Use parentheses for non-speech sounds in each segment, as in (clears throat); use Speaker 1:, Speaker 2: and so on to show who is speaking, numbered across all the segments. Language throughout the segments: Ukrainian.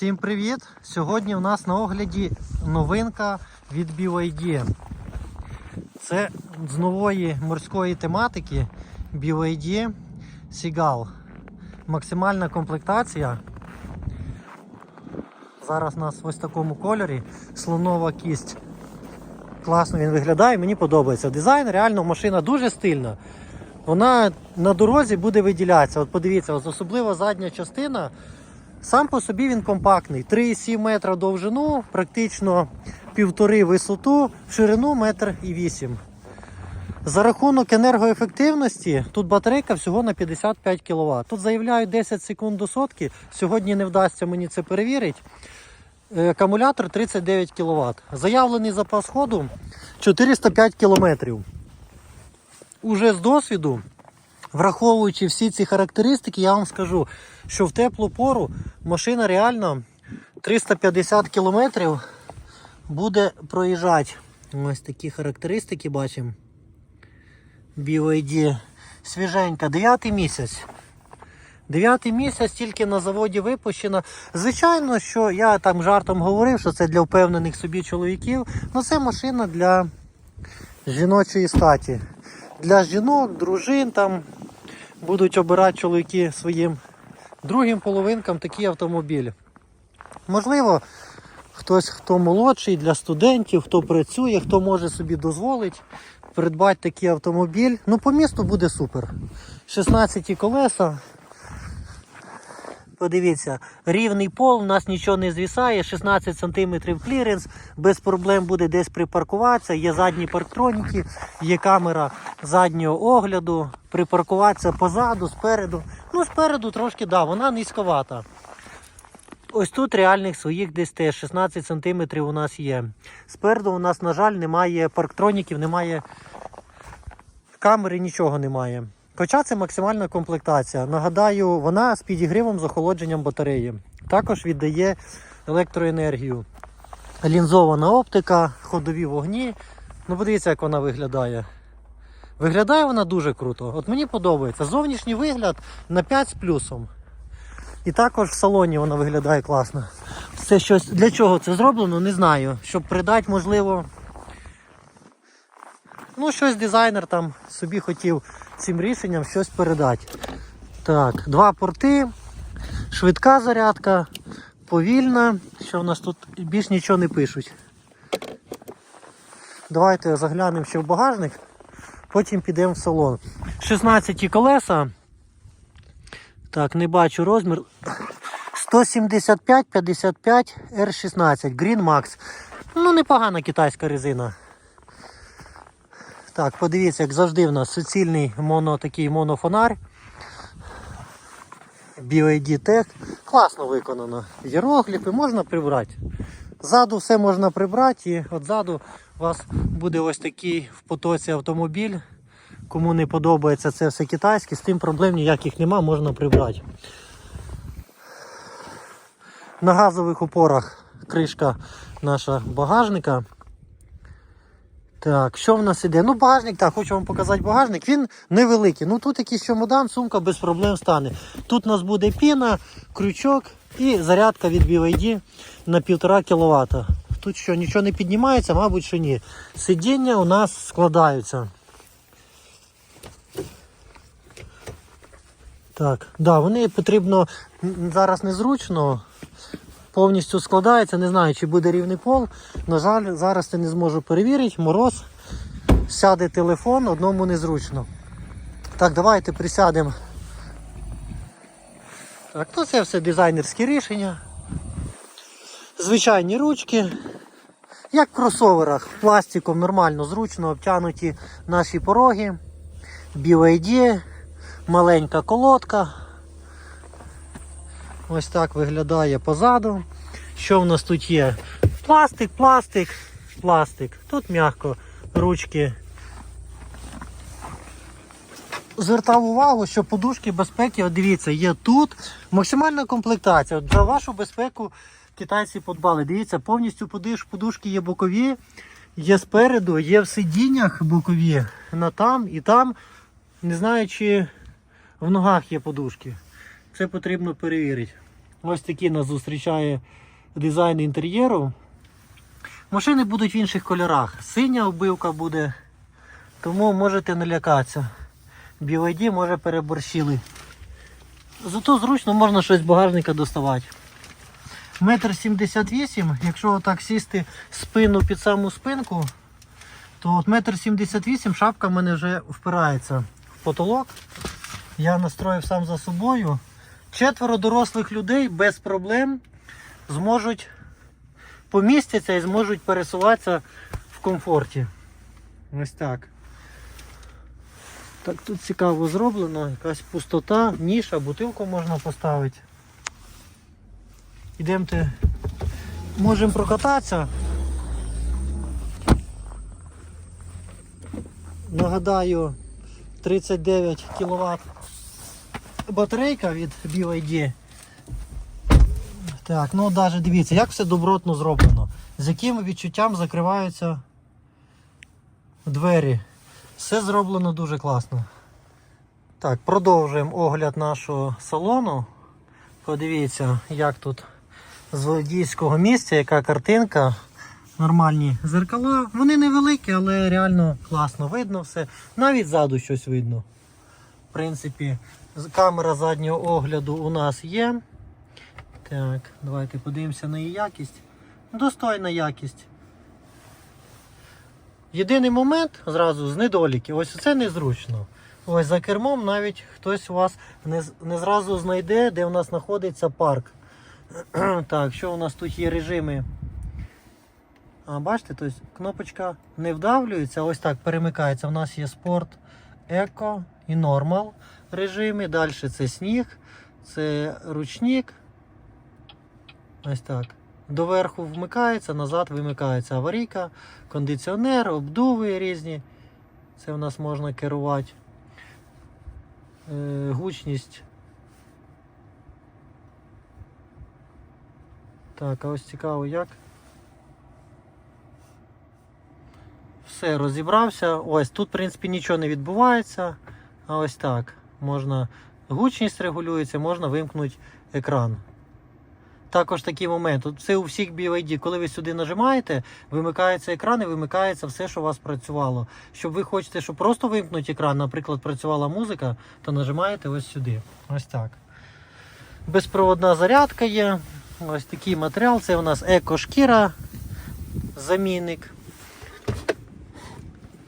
Speaker 1: Всім привіт! Сьогодні у нас на огляді новинка від BYD. Це з нової морської тематики BYD Seagull. Максимальна комплектація. Зараз у нас ось в такому кольорі слонова кість. Класно він виглядає, мені подобається. Дизайн, реально машина дуже стильна. Вона на дорозі буде виділятися. От подивіться, ось особливо задня частина. Сам по собі він компактний. 3,7 метра довжину, практично півтори висоту, ширину метр і вісім. За рахунок енергоефективності тут батарейка всього на 55 кВт. Тут заявляють 10 секунд до сотки. Сьогодні не вдасться мені це перевірити. Е, Акумулятор 39 кВт. Заявлений запас ходу 405 км. Уже з досвіду Враховуючи всі ці характеристики, я вам скажу, що в теплу пору машина реально 350 кілометрів буде проїжджати. Ось такі характеристики бачимо. BYD свіженька, 9 місяць. 9 місяць тільки на заводі випущена. Звичайно, що я там жартом говорив, що це для впевнених собі чоловіків. але це машина для жіночої статі. Для жінок, дружин там будуть обирати чоловіки своїм другим половинкам такий автомобіль. Можливо, хтось, хто молодший для студентів, хто працює, хто може собі дозволити придбати такий автомобіль. Ну, по місту буде супер. 16 колеса. Подивіться, рівний пол, у нас нічого не звісає, 16 см кліренс, без проблем буде десь припаркуватися, є задні парктроніки, є камера заднього огляду, припаркуватися позаду, спереду. Ну, спереду трошки, да, вона низьковата. Ось тут реальних своїх десь теж 16 см у нас є. Спереду у нас, на жаль, немає парктроніків, немає камери, нічого немає. Хоча це максимальна комплектація. Нагадаю, вона з підігрівом з охолодженням батареї. Також віддає електроенергію. Лінзована оптика, ходові вогні. Ну, подивіться, як вона виглядає. Виглядає вона дуже круто. От мені подобається. Зовнішній вигляд на 5 з плюсом. І також в салоні вона виглядає класно. Це щось для чого це зроблено, не знаю. Щоб придати, можливо. Ну, щось дизайнер там собі хотів цим рішенням щось передати. Так, два порти, швидка зарядка, повільна. Що в нас тут більш нічого не пишуть. Давайте заглянемо ще в багажник, потім підемо в салон. 16 колеса. Так, не бачу розмір. 175 55 R16 Green Max. Ну, непогана китайська резина. Так, подивіться, як завжди в нас суцільний моно, такий монофонар. BYD Tech. Класно виконано. Єрогліфи можна прибрати. Ззаду все можна прибрати і от ззаду у вас буде ось такий в потоці автомобіль. Кому не подобається це все китайське, з тим проблем ніяких нема, можна прибрати. На газових опорах кришка наша багажника. Так, що в нас іде? Ну, багажник, так, хочу вам показати багажник. Він невеликий. Ну тут якийсь чемодан, сумка без проблем стане. Тут у нас буде піна, крючок і зарядка від BYD на 1,5 кВт. Тут що, нічого не піднімається, мабуть, що ні. Сидіння у нас складаються. Так, да, вони потрібно зараз незручно. Повністю складається, не знаю, чи буде рівний пол. На жаль, зараз це не зможу перевірити. Мороз. Сяде телефон, одному незручно. Так, давайте присядемо. Так, ну це все дизайнерські рішення. Звичайні ручки. Як в кросоверах, пластиком нормально, зручно обтянуті наші пороги. BYD, маленька колодка. Ось так виглядає позаду. Що в нас тут є? Пластик, пластик, пластик. Тут м'яко ручки. Звертав увагу, що подушки безпеки, от дивіться, є тут. Максимальна комплектація. От За вашу безпеку китайці подбали. Дивіться, повністю подушки є бокові, є спереду, є в сидіннях бокові. На там і там. Не знаю, чи в ногах є подушки. Це потрібно перевірити. Ось такий нас зустрічає дизайн інтер'єру. Машини будуть в інших кольорах. Синя оббивка буде, тому можете не лякатися. BYD може переборщили. Зато зручно можна щось з багажника доставати. Метр сімдесят вісім, якщо отак сісти спину під саму спинку, то от метр сімдесят вісім шапка в мене вже впирається в потолок. Я настроїв сам за собою. Четверо дорослих людей без проблем зможуть помістяться і зможуть пересуватися в комфорті. Ось так. Так, тут цікаво зроблено, якась пустота, ніша, бутилку можна поставити. Ідемте, можемо прокататися. Нагадаю, 39 кВт батарейка від BYD. Так, ну навіть дивіться, як все добротно зроблено. З яким відчуттям закриваються двері. Все зроблено дуже класно. Так, продовжуємо огляд нашого салону. Подивіться, як тут з водійського місця, яка картинка. Нормальні зеркала. Вони невеликі, але реально класно видно все. Навіть ззаду щось видно. В принципі, камера заднього огляду у нас є. Так, давайте подивимося на її якість. Достойна якість. Єдиний момент зразу з недоліків, ось це незручно. Ось за кермом навіть хтось у вас не, не зразу знайде, де у нас знаходиться парк. (clears throat) так, що у нас тут є режими? А, бачите, тобто кнопочка не вдавлюється, ось так перемикається. У нас є спорт, еко і нормал режими. Далі це сніг, це ручник. Ось так. Доверху вмикається, назад вимикається аварійка, кондиціонер, обдуви різні. Це в нас можна керувати. Е, гучність. Так, а ось цікаво як. Все, розібрався. Ось тут, в принципі, нічого не відбувається. А ось так. Можна гучність регулюється, можна вимкнути екран. Також такий момент. Це у всіх BYD. Коли ви сюди нажимаєте, вимикається екран і вимикається все, що у вас працювало. Щоб ви хочете, щоб просто вимкнути екран, наприклад, працювала музика, то нажимаєте ось сюди. Ось так. Безпроводна зарядка є. Ось такий матеріал. Це у нас еко-шкіра, замінник.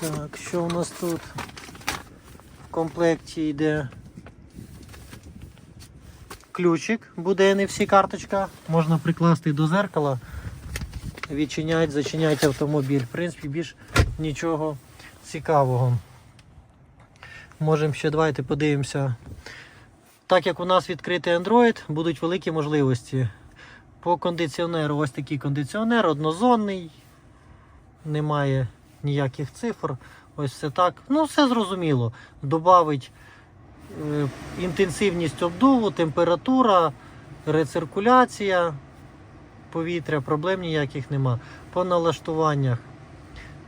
Speaker 1: Так, що у нас тут в комплекті йде? Ключик буде NFC карточка. Можна прикласти до зеркала, відчиняти, зачиняти автомобіль. В принципі, більш нічого цікавого. Можемо ще давайте подивимося. Так як у нас відкритий Android, будуть великі можливості. По кондиціонеру ось такий кондиціонер, однозонний, немає ніяких цифр. Ось все так. Ну, все зрозуміло. Добавить е, інтенсивність обдуву, температура, рециркуляція повітря, проблем ніяких нема. По налаштуваннях.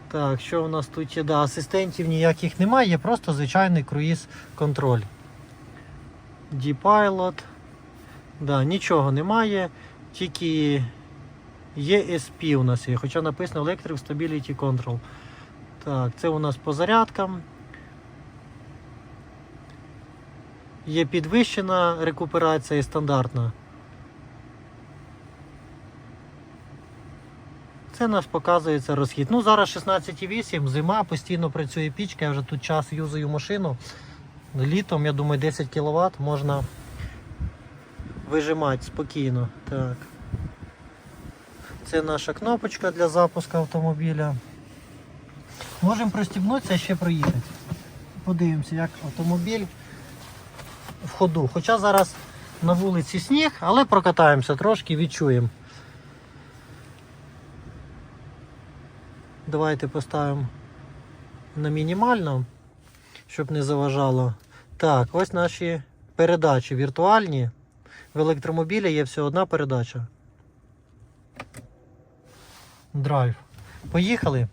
Speaker 1: Так, що у нас тут є? Да, асистентів ніяких немає, є просто звичайний круїз контроль. D-Pilot. Да, нічого немає, тільки ESP у нас є, хоча написано Electric Stability Control. Так, це у нас по зарядкам. Є підвищена рекуперація і стандартна. Це нас показується розхід. Ну, зараз 16,8, зима, постійно працює пічка, я вже тут час юзаю машину. Літом, я думаю, 10 кВт можна вижимати спокійно. Так. Це наша кнопочка для запуску автомобіля. Можемо пристібнутися ще проїхати. Подивимося, як автомобіль в ходу. Хоча зараз на вулиці сніг, але прокатаємося трошки, відчуємо. Давайте поставимо на мінімально, щоб не заважало. Так, ось наші передачі віртуальні. В електромобілі є всього одна передача. Драйв. Поїхали.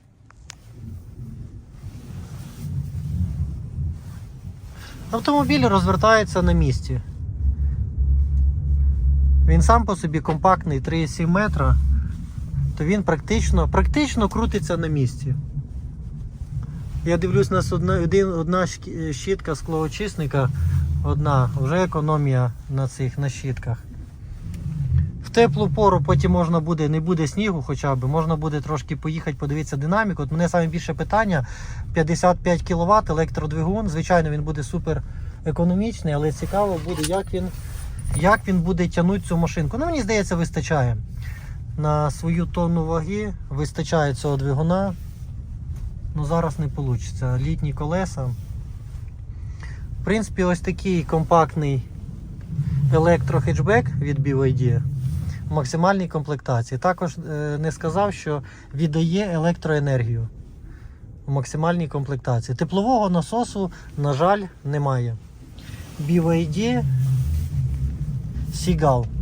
Speaker 1: Автомобіль розвертається на місці. Він сам по собі компактний 3,7 метра, то він практично, практично крутиться на місці. Я дивлюсь, у нас одна, одна щітка склоочисника, одна, вже економія на цих на щітках. Теплу пору потім можна буде, не буде снігу хоча б, можна буде трошки поїхати, подивитися динаміку. От мене саме більше питання 55 кВт електродвигун. Звичайно, він буде супер економічний, але цікаво буде, як він, як він буде тягнути цю машинку. Ну, мені здається, вистачає. На свою тонну ваги вистачає цього двигуна. Ну зараз не вийде. Літні колеса. В принципі, ось такий компактний електрохетчбек від BYD максимальній комплектації. Також е, не сказав, що віддає електроенергію в максимальній комплектації. Теплового насосу, на жаль, немає. BYD Seagull.